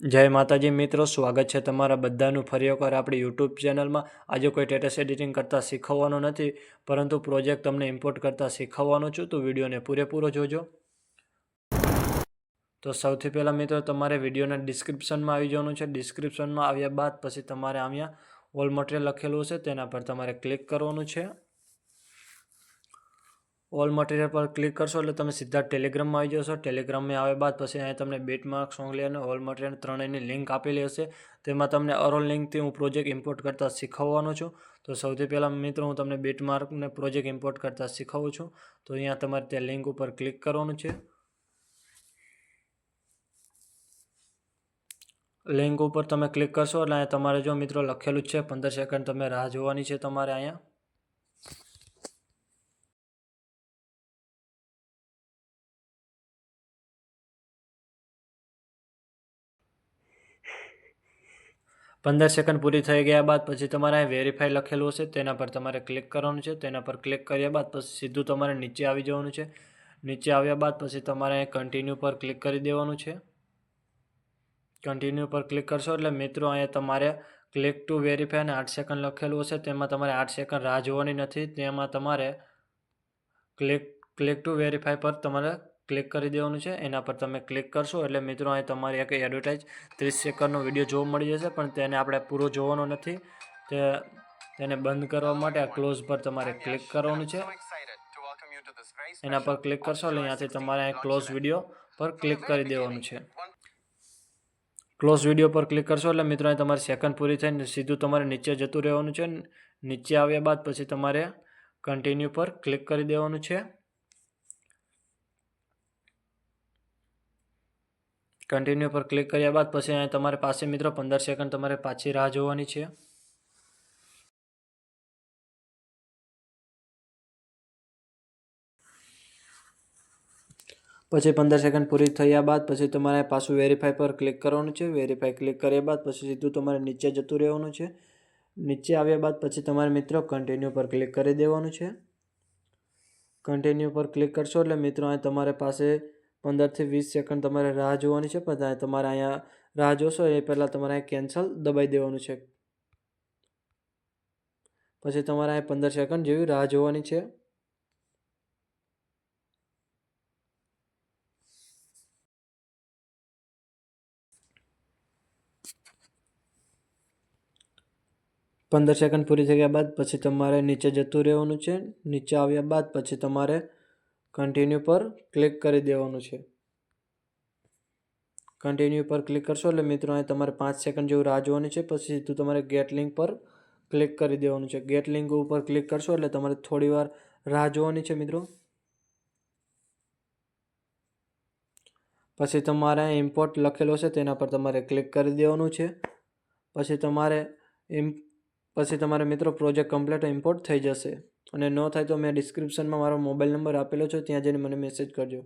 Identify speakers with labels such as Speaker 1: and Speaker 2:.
Speaker 1: જય માતાજી મિત્રો, સ્વાગત છે તમારા બધાનું ફરી એકવાર આપણી યુટ્યુબ ચેનલમાં. આજે કોઈ ટેટસ એડિટિંગ કરતાં શીખવવાનો નથી, પરંતુ પ્રોજેક્ટ તમને ઇમ્પોર્ટ કરતાં શીખવવાનો છું, તો વિડીયોને પૂરેપૂરો જોજો. તો સૌથી પહેલાં મિત્રો, તમારે વિડીયોના ડિસ્ક્રિપ્શનમાં આવી જવાનું છે. ડિસ્ક્રિપ્શનમાં આવ્યા બાદ પછી તમારે અહીંયા ઓલ મટીરિયલ લખેલું હશે, તેના પર તમારે ક્લિક કરવાનું છે. ઓલ મટીરિયલ પર ક્લિક કરશો એટલે તમે સીધા ટેલિગ્રામમાં આવી જશો. ટેલિગ્રામમાં આવ્યા બાદ પછી અહીંયા તમને બેટ માર્ક સોંગલી અને ઓલ મટીરિયલ ત્રણેયની લિંક આપેલી હશે. તેમાં તમને અરોલ લિંકથી હું પ્રોજેક્ટ ઇમ્પોર્ટ કરતાં શીખવવાનો છું. તો સૌથી પહેલાં મિત્રો હું તમને બેટ માર્કને પ્રોજેક્ટ ઇમ્પોર્ટ કરતાં શીખવું છું. તો અહીંયા તમારે ત્યાં લિંક ઉપર ક્લિક કરવાનું છે. લિંક ઉપર તમે ક્લિક કરશો એટલે તમારે જો મિત્રો લખેલું જ છે, પંદર સેકન્ડ તમે રાહ જોવાની છે તમારે અહીંયા. પંદર સેકન્ડ પૂરી થઈ ગયા બાદ પછી તમારે અહીં વેરીફાઈ લખેલું હશે, તેના પર તમારે ક્લિક કરવાનું છે, તેના પર ક્લિક કર્યા બાદ પછી સીધું તમારે નીચે આવી જવાનું છે. નીચે આવ્યા બાદ પછી તમારે અહીં કન્ટિન્યુ પર ક્લિક કરી દેવાનું છે. કન્ટિન્યુ પર ક્લિક કરશો એટલે મિત્રો અહીંયા તમારે ક્લિક ટુ વેરીફાઈ અને આઠ સેકન્ડ લખેલું હશે, તેમાં તમારે આઠ સેકન્ડ રાહ જોવાની નથી, તેમાં તમારે ક્લિક ક્લિક ટુ વેરીફાઈ પર તમારે ક્લિક કરી દેવાનું છે. એના પર તમે ક્લિક કરશો એટલે મિત્રો અહીં તમારી એક એડવર્ટાઇઝ ત્રીસ સેકન્ડનો વીડિયો જોવા મળી જશે, પણ તેને આપણે પૂરો જોવાનો નથી. તે તેને બંધ કરવા માટે આ ક્લોઝ પર તમારે ક્લિક કરવાનું છે. એના પર ક્લિક કરશો એટલે અહીંયાથી તમારે અહીં ક્લોઝ વીડિયો પર ક્લિક કરી દેવાનું છે. ક્લોઝ વીડિયો પર ક્લિક કરશો એટલે મિત્રો અહીં તમારી સેકન્ડ પૂરી થઈને સીધું તમારે નીચે જતું રહેવાનું છે. નીચે આવ્યા બાદ પછી તમારે કન્ટિન્યુ પર ક્લિક કરી દેવાનું છે. કન્ટિન્યુ પર ક્લિક કર્યા બાદ પછી અહીંયા તમારે પાસે મિત્રો પંદર સેકન્ડ તમારે પાછી રાહ જોવાની છે. પછી પંદર સેકન્ડ પૂરી થયા બાદ પછી તમારે પાછું વેરીફાઈ પર ક્લિક કરવાનું છે. વેરીફાઈ ક્લિક કર્યા બાદ પછી સીધું તમારે નીચે જતું રહેવાનું છે. નીચે આવ્યા બાદ પછી તમારે મિત્રો કન્ટિન્યુ પર ક્લિક કરી દેવાનું છે. કન્ટિન્યુ પર ક્લિક કરશો એટલે મિત્રો અહીં તમારે પાસે પંદરથી વીસ સેકન્ડ તમારે રાહ જોવાની છે. પણ તમારે અહીંયા રાહ જોશો, એ પહેલાં તમારે અહીંયા કેન્સલ દબાઈ દેવાનું છે. પછી તમારે અહીંયા પંદર સેકન્ડ જેવી રાહ જોવાની છે. પંદર સેકન્ડ પૂરી થઈ ગયા બાદ પછી તમારે નીચે જતું રહેવાનું છે. નીચે આવ્યા બાદ પછી તમારે કન્ટિન્યુ પર ક્લિક કરી દેવાનું છે. કન્ટિન્યુ પર ક્લિક કરશો એટલે મિત્રો અહીં તમારે પાંચ સેકન્ડ જેવું રાહ જોવાની છે. પછી સીધું તમારે ગેટ લિંક પર ક્લિક કરી દેવાનું છે. ગેટ લિંક ઉપર ક્લિક કરશો એટલે તમારે થોડી વાર રાહ જોવાની છે મિત્રો. પછી તમારે ઇમ્પોર્ટ લખેલો છે તેના પર તમારે ક્લિક કરી દેવાનું છે. પછી તમારે પછી તમારે મિત્રો પ્રોજેક્ટ કમ્પ્લીટ ઇમ્પોર્ટ થઈ જશે. અને ન થાય તો મેં ડિસ્ક્રિપ્શનમાં મારો મોબાઈલ નંબર આપેલો છે, ત્યાં જઈને મને મેસેજ કરજો.